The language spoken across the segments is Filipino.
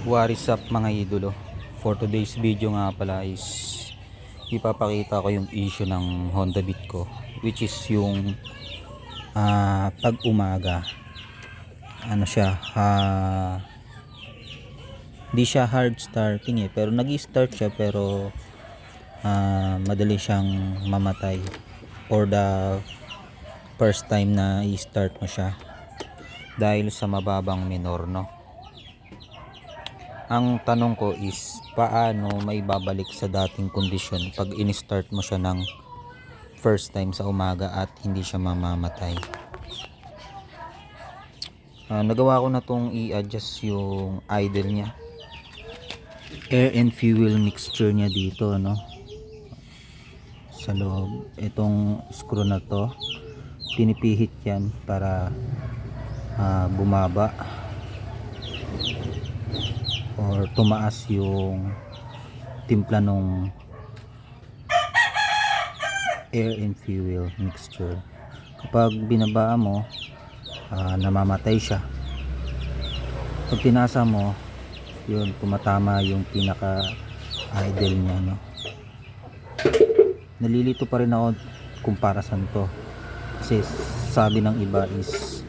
What is up mga idolo? For today's video nga pala is ipapakita ko yung issue ng Honda Beat ko which is yung ah, pag umaga ano siya ah, di siya hard starting eh pero nag start siya pero ah, madali siyang mamatay or the first time na i-start mo siya. Dahil sa mababang minor no ang tanong ko is paano may babalik sa dating kondisyon pag in-start mo siya ng first time sa umaga at hindi siya mamamatay. Ah, nagawa ko na tong i-adjust yung idle niya. Air and fuel mixture niya dito no. Sa loob itong screw na to pinipihit yan para ah, bumaba or tumaas yung timpla nung air and fuel mixture. Kapag binaba mo ah, namamatay siya. Pag tinasa mo yun tumatama yung pinaka idle niya no? Nalilito pa rin ako kung para saan kasi sabi ng iba is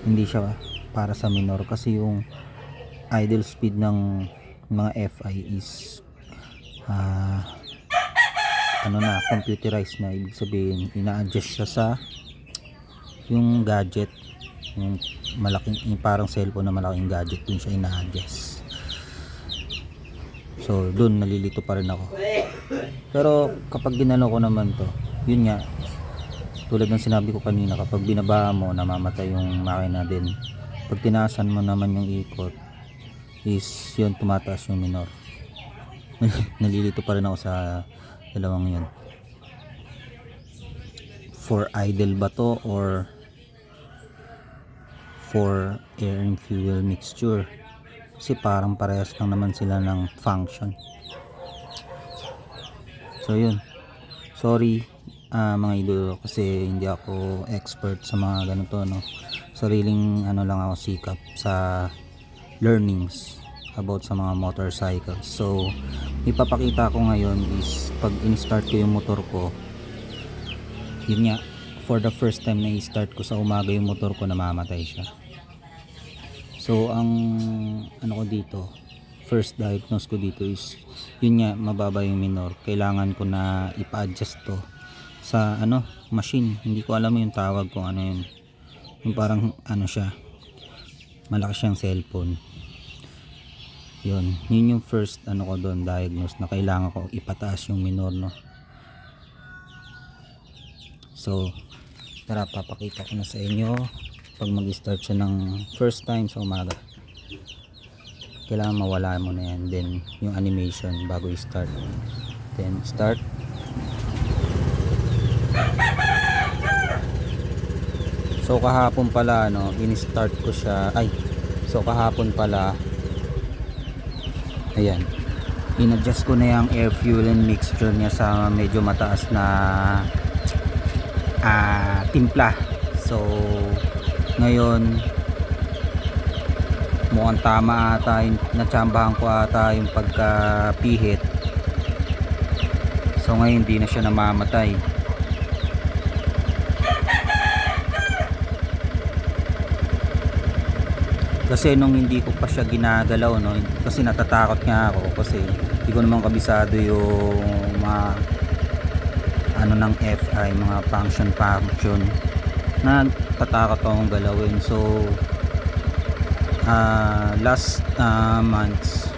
hindi siya para sa minor. Kasi yung idle speed ng mga FI is ah, ano na computerized na. Ibig sabihin ina-adjust siya sa yung gadget. Yung malaking yung parang cellphone na malaking gadget dun siya ina-adjust. So dun nalilito pa rin ako. Pero kapag ginano ko naman to yun nga tulad ng sinabi ko kanina kapag binaba mo namamatay yung makina din. Pag tinasan mo naman yung ikot is yun tumataas yung minor. Nalilito pa rin ako sa dalawang yun. For idle ba to or for air and fuel mixture? Kasi parang parehas lang naman sila ng function. So yun. Sorry ah, mga idolo kasi hindi ako expert sa mga ganito no? Sariling ano lang ako sikap sa learnings about sa mga motorcycles. So ipapakita ko ngayon is pag in-start ko yung motor ko yun nga for the first time na i-start ko sa umaga yung motor ko namamatay siya. So ang ano ko dito first diagnose ko dito is yun nga mababa yung minor. Kailangan ko na ipa-adjust to sa ano machine. Hindi ko alam yung tawag kung ano yun. Yung parang ano siya malaki siyang cellphone. Yun. Yun yung first ano ko doon diagnose na kailangan ko ipataas yung minor no? So tara papakita ko na sa inyo. Pag mag start siya ng first time sa umaga kailangan mawala mo na yan. Then yung animation bago i-start. Then start so kahapon pala ano in-start ko siya. Ay so kahapon pala ayan. In-adjust ko na yung air fuel and mixture niya sa medyo mataas na ah, timpla. So ngayon mukhang tama ata yung natsambahan ko ata yung pagkapihit. So ngayon hindi na siya namamatay kasi nung hindi ko pa siya ginagalaw no kasi natatakot nga ako kasi hindi ko naman kabisado yung mga ano ng FI mga function function na tatakot akong galawin. So ah, last ah, months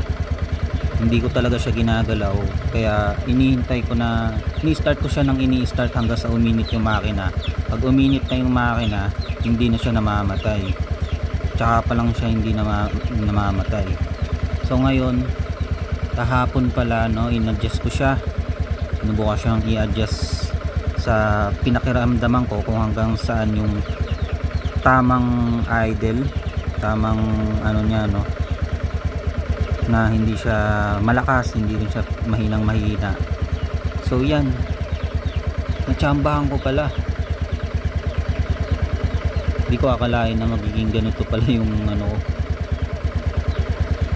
hindi ko talaga siya ginagalaw. Kaya inihintay ko na ini-start ko siya nang ini-start hanggang sa uminit yung makina. Pag uminit na yung makina hindi na siya namamatay tsaka pa lang siya hindi nama, namamatay. So ngayon kahapon pala no in-adjust ko siya. Sinubukan siyang i-adjust sa pinakiramdaman ko kung hanggang saan yung tamang idle tamang ano niya no na hindi siya malakas hindi rin siya mahinang mahina so yan. Natsambahan ko pala hindi ko akalain na magiging ganito pala yung ano ko.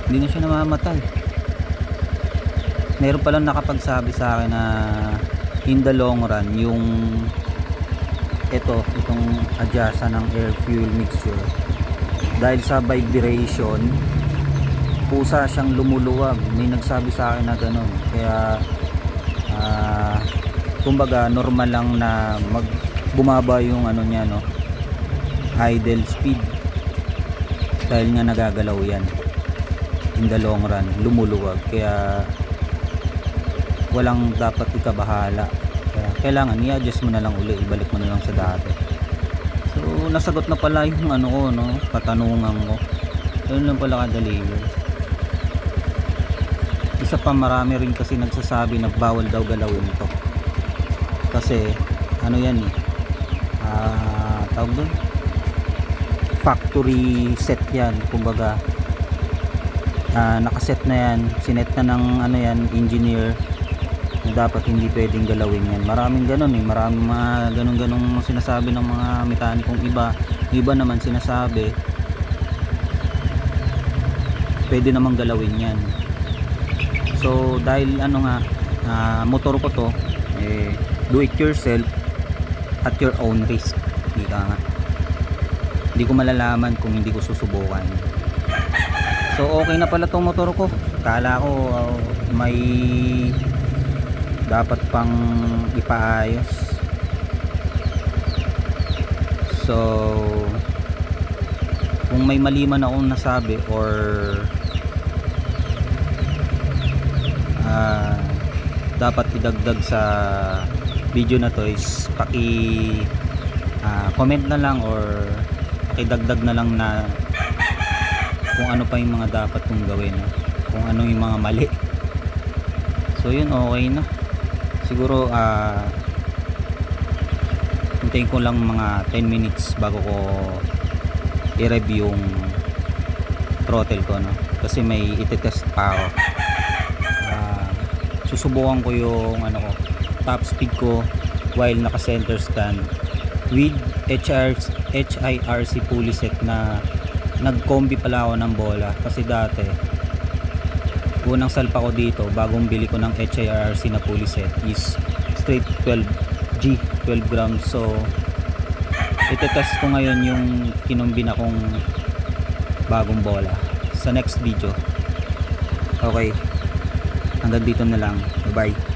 Hindi na siya namamatay. Meron palang nakapagsabi sa akin na in the long run yung ito itong adjasa ng air fuel mixture dahil sa vibration pusa siyang lumuluwag. May nagsabi sa akin na ganun. Kaya ah, kumbaga normal lang na mag bumaba yung ano niya no idle speed. Dahil nga nagagalaw yan. In the long run lumuluwag. Kaya walang dapat ikabahala. Kaya kailangan i-adjust mo na lang uli. Ibalik mo na lang sa dati. So nasagot na pala yung ano ko no? Katanungan ko. Yun lang pala kadali yun. Isa pa marami rin kasi nagsasabi na bawal daw galawin to kasi ano yan eh? Ah tawag doon factory set yan kumbaga. Ah, nakaset na yan. Sinet na ng ano yan engineer na dapat hindi pwedeng galawin yan. Maraming ganun eh. Maraming mga ganun ganung sinasabi ng mga mekanikong iba. Iba naman sinasabi pwede namang galawin yan. So dahil ano nga ah, motor ko to eh, do it yourself at your own risk. Hindi ka nga hindi ko malalaman kung hindi ko susubukan. So okay na pala tong motor ko. Kala ko uh, may dapat pang ipaayos. So kung may mali man akong nasabi or ah, dapat idagdag sa video na to is paki ah, comment na lang or pakidagdag na lang na kung ano pa yung mga dapat kong gawin kung ano yung mga mali. So yun okay na. Siguro ah hintayin ko lang mga 10 minutes bago ko i-review yung throttle ko no? Kasi may itetest pa ako. Ah, susubukan ko yung ano ko top speed ko while naka center stand with HR, HIRC pulley set na nag-combi pala ako ng bola. Kasi dati unang salpa ko dito bagong bili ko ng HIRC na pulley set is straight 12G 12 grams. So itetest ko ngayon yung kinumbi na kong bagong bola sa next video. Okay. Hanggang dito na lang. Bye bye